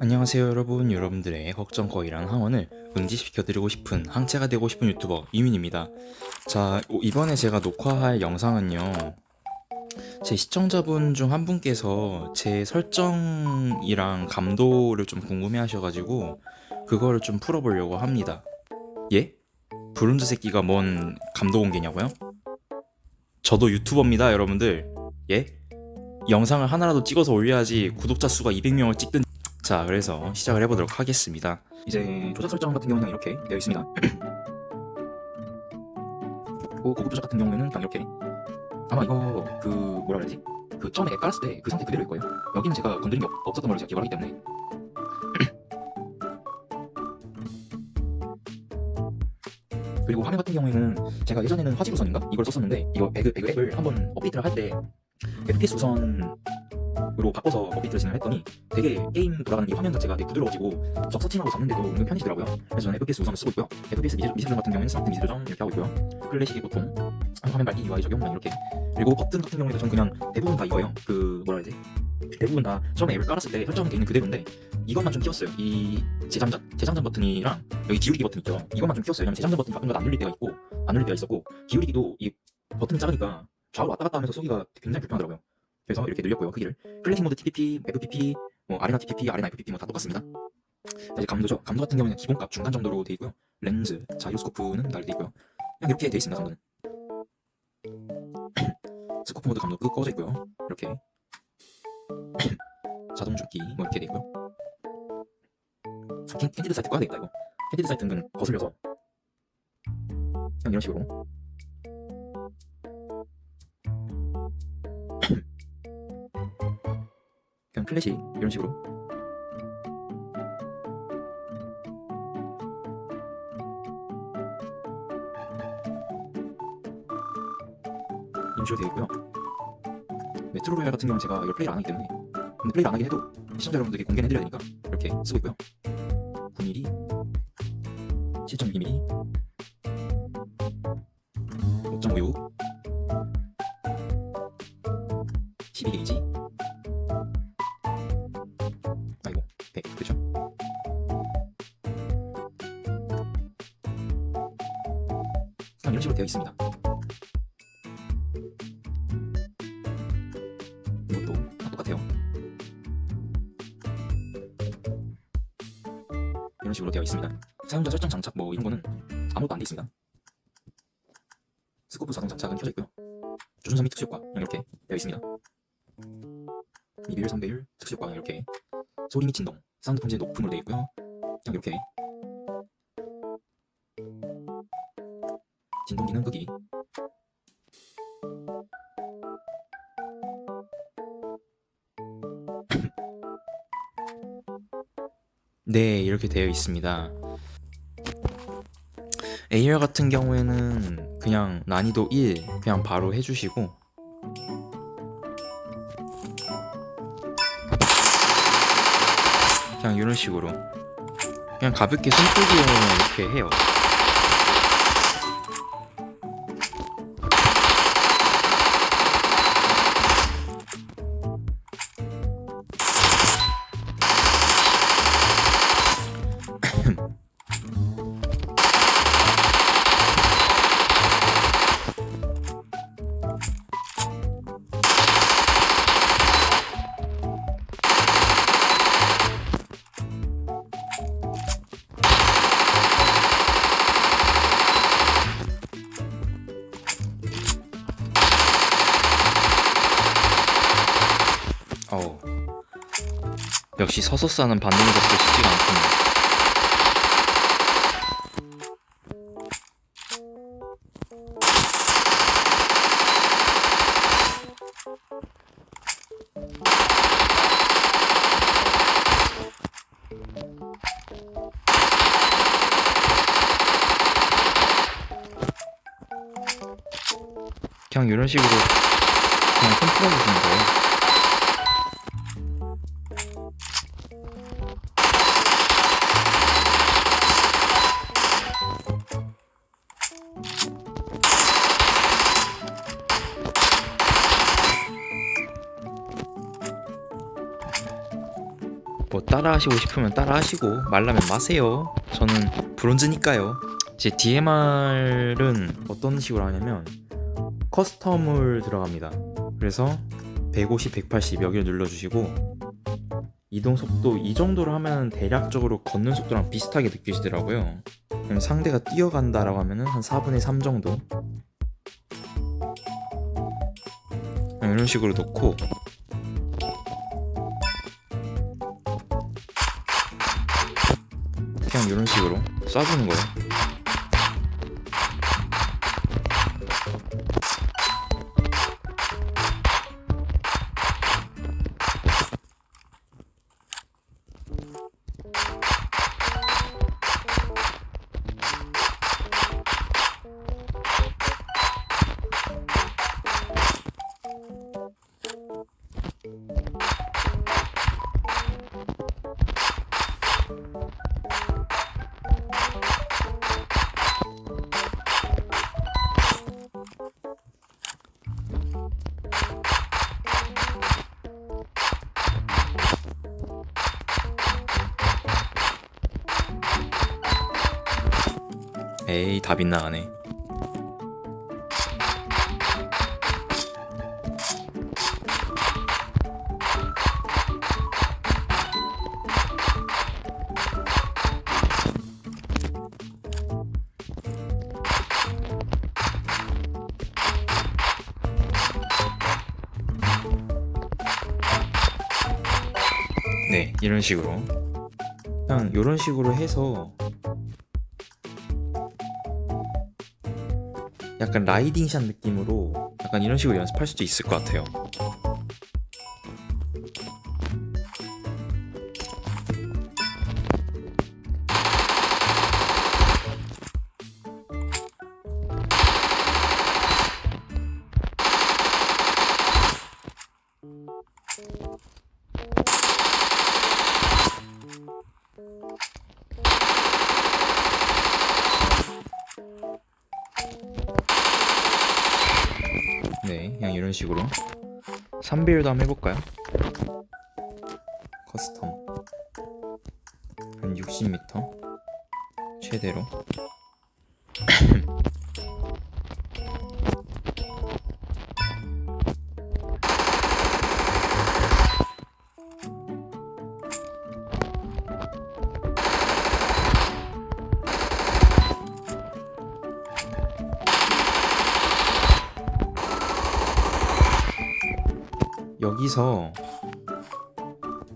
안녕하세요 여러분 여러분들의 걱정거리란 항원을 응지시켜드리고 싶은 항체가 되고 싶은 유튜버 이민입니다 자 오- 이번에 제가 녹화할 영상은요 제 시청자분 중 한 분께서 제 설정이랑 감도를 좀 궁금해 하셔가지고 그거를 좀 풀어보려고 합니다 예? 브론즈 새끼가 뭔 감도 공개냐고요? 저도 유튜버입니다 여러분들 예? 영상을 하나라도 찍어서 올려야지 구독자 수가 200명을 찍든 자, 그래서 시작을 해보도록 하겠습니다. 이제 조작 설정 같은 경우는 이렇게 되어 있습니다. 그리고 고급 조작 같은 경우에는 그냥 이렇게 아마 이거 그 뭐라 그래야지 그 처음에 앱 깔았을 때 그 상태 그대로일 거예요. 여기는 제가 건드린 게 없- 없었던 걸로 제가 기억하기 때문에 그리고 화면 같은 경우에는 제가 예전에는 화질 우선인가 이걸 썼었는데 이거 배그 배그 앱을 한번 업데이트를 할 때 FPS 우선 으로 바꿔서 업데이트 진행을 했더니 되게 게임 돌아가는 이 화면 자체가 되게 부드러워지고 적 서칭하고 잡는데도 은근 편해지더라고요. 그래서 저는 FPS 우선을 쓰고 있고요. FPS 미세, 미세 조정 같은 경우에는 스마트 미세 조정 이렇게 하고 있고요. 클래식이 보통 화면 밝기 UI 적용만 이렇게 그리고 버튼 같은 경우에도 전 그냥 대부분 다 이거예요. 그 뭐라 해야지 대부분 다 처음에 앱을 깔았을 때 설정이 돼 있는 그대로인데 이것만 좀 키웠어요. 이 재장전 재장전 버튼이랑 여기 기울이기 버튼 있죠. 이것만 좀 키웠어요. 왜냐면 재장전 버튼 가끔가다 안 눌릴 때가 있고 안 눌릴 때가 있었고 기울이기도 이 버튼이 작으니까 좌우로 왔다 갔다 하면서 쏘기가 굉장히 불편하더라고요. 그래서 이렇게 늘렸고요 크기를 클래식 모드 TPP, FPP, 뭐 아레나 TPP, 아레나 FPP 뭐 다 똑같습니다. 자, 이제 감도죠. 감도 같은 경우는 기본값 중간 정도로 돼 있고요. 렌즈, 자이로스코프는 달리 돼 있고요. 그냥 이렇게 돼 있습니다. 감도는. 스코프 모드 감도 끄 꺼져 있고요. 이렇게 자동 죽기 뭐 이렇게 돼 있고요. 캔, 캔디드 사이트 꺼야 되겠다 이거. 캔디드 사이트는 거슬려서 그냥 이런 식으로 클래식 이런 식으로 식으로 되어 있고요. 메트로 로얄 같은 경우는 제가 이걸 플레이를 안 하기 때문에 근데 플레이를 안 하긴 해도 시청자 여러분들께 공개는 해드려야 되니까 이렇게 쓰고 있고요. 9mm, 7.2mm, 이런 식으로 되어 있습니다. 이것도 다 똑같아요. 이런 식으로 되어 있습니다. 사용자 설정 장착 뭐 이런 거는 아무것도 안 돼 있습니다. 스코프 자동 장착은 켜져 있고요. 조준선 및 특수 효과 그냥 이렇게 되어 있습니다. 미비율, 3배율, 특수 효과 이렇게 소리 및 진동, 사운드 폰지 높음으로 되어 있고요. 이렇게 진동 기능 끄기 네, 이렇게 되어 있습니다. AR 같은 경우에는 그냥 난이도 1 그냥 바로 해주시고 그냥 이런 식으로 그냥 가볍게 손풀기용으로 이렇게 해요. 역시 서서 싸는 반응이 그렇게 쉽지가 않군요. 그냥 이런 식으로 그냥 손 풀어주시는 거예요. 따라 따라하시고 싶으면 따라하시고 말라면 마세요. 저는 브론즈니까요. 제 DMR은 어떤 식으로 하냐면 커스텀을 들어갑니다. 그래서 150, 180 여기를 눌러주시고 이동 속도 이 정도로 하면 대략적으로 걷는 속도랑 비슷하게 느껴지더라고요. 그럼 상대가 뛰어간다라고 하면은 한 4분의 3 정도 이런 식으로 놓고 그냥 이런 식으로 쏴주는 거예요. 에이 다 빗나가네. 네, 이런 식으로. 그냥 이런 식으로 해서 약간 라이딩샷 느낌으로 약간 이런 식으로 연습할 수도 있을 것 같아요. 이런 식으로 3비율도 한번 해볼까요? 커스텀 한 60m 최대로 여기서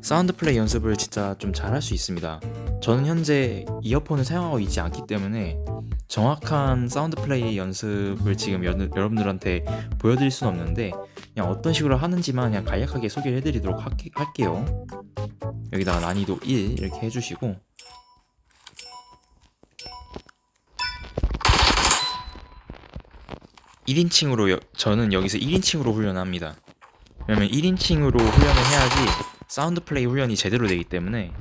사운드 플레이 연습을 진짜 좀 잘할 수 있습니다. 저는 현재 이어폰을 사용하고 있지 않기 때문에 정확한 사운드 플레이 연습을 지금 여, 여러분들한테 보여드릴 수는 없는데 그냥 어떤 식으로 하는지만 그냥 간략하게 소개를 해드리도록 할게, 할게요. 여기다가 난이도 1 이렇게 해주시고 일인칭으로 저는 여기서 1인칭으로 훈련합니다. 왜냐면 1인칭으로 훈련을 해야지 사운드 플레이 훈련이 제대로 되기 때문에.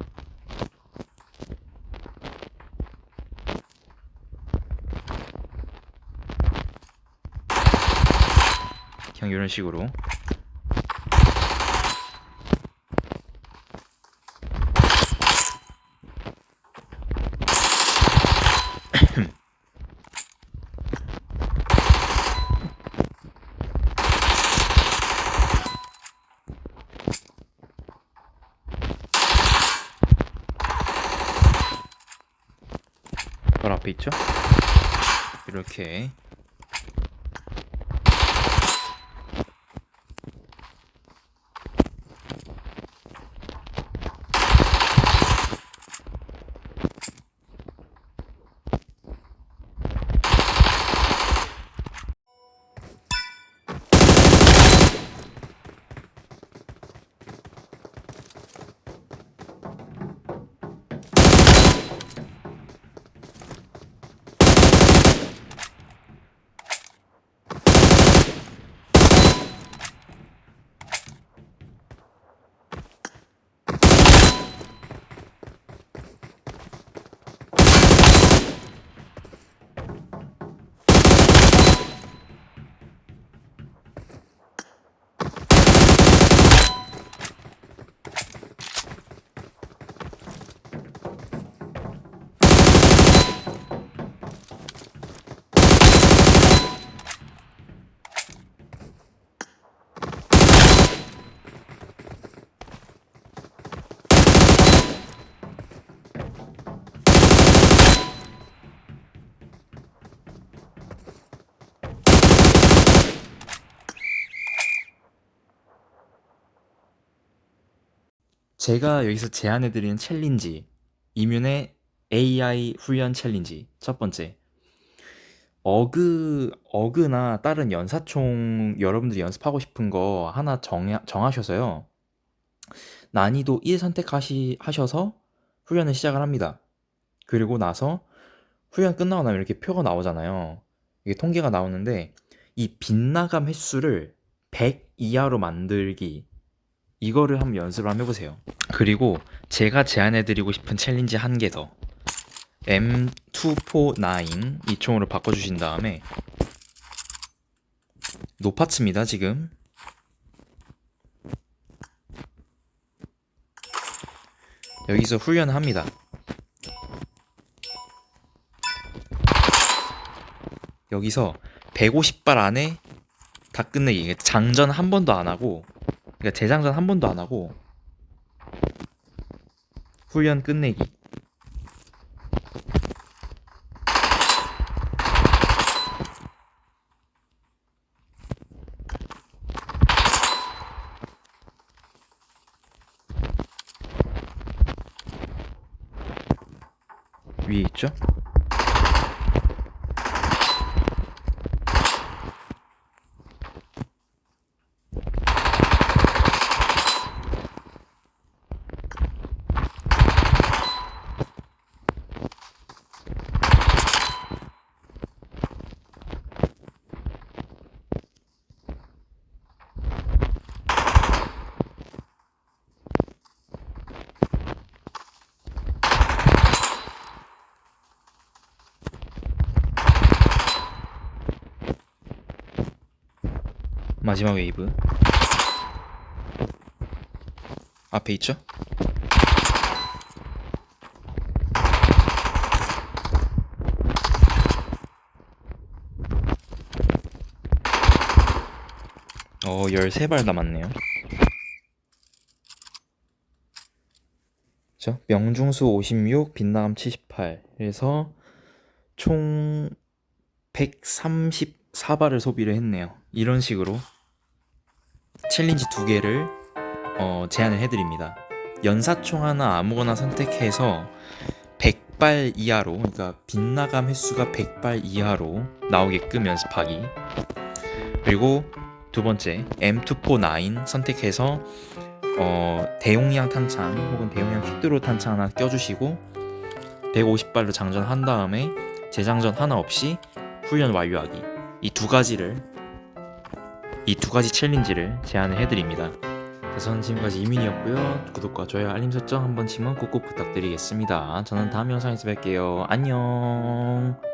그냥 이런 식으로 앞에 있죠? 이렇게 제가 여기서 제안해드리는 챌린지 이면의 AI 훈련 챌린지 첫 번째 어그 어그나 다른 연사총 여러분들이 연습하고 싶은 거 하나 정 정하셔서요 난이도 1 선택하시 하셔서 훈련을 시작을 합니다. 그리고 나서 훈련 끝나고 나면 이렇게 표가 나오잖아요. 이게 통계가 나오는데 이 빗나감 횟수를 100 이하로 만들기 이거를 한번 연습을 한번 해보세요. 그리고 제가 제안해드리고 싶은 챌린지 한 개 더. M249 이 총으로 바꿔주신 다음에 노파츠입니다 지금 여기서 훈련을 합니다 여기서 150발 안에 다 끝내기 장전 한 번도 안 하고 그러니까 재장전 한 번도 안 하고 훈련 끝내기 위에 있죠? 마지막 웨이브 앞에 있죠? 어 13발 남았네요 저 명중수 56 빗나감 78 그래서 총 134발을 소비를 했네요. 이런 식으로 챌린지 두 개를 어, 제안을 해드립니다. 연사총 하나 아무거나 선택해서 100발 이하로, 그러니까 빗나감 횟수가 100발 이하로 나오게끔 연습하기. 그리고 두 번째 M249 선택해서 어, 대용량 탄창 혹은 대용량 퀵드로 탄창 하나 껴주시고 150발로 장전한 다음에 재장전 하나 없이 훈련 완료하기 이 두 가지를 이 두 가지 챌린지를 제안을 해드립니다. 자, 저는 지금까지 이민이었고요. 구독과 좋아요, 알림 설정 한 번씩만 꾹꾹 부탁드리겠습니다. 저는 다음 영상에서 뵐게요. 안녕.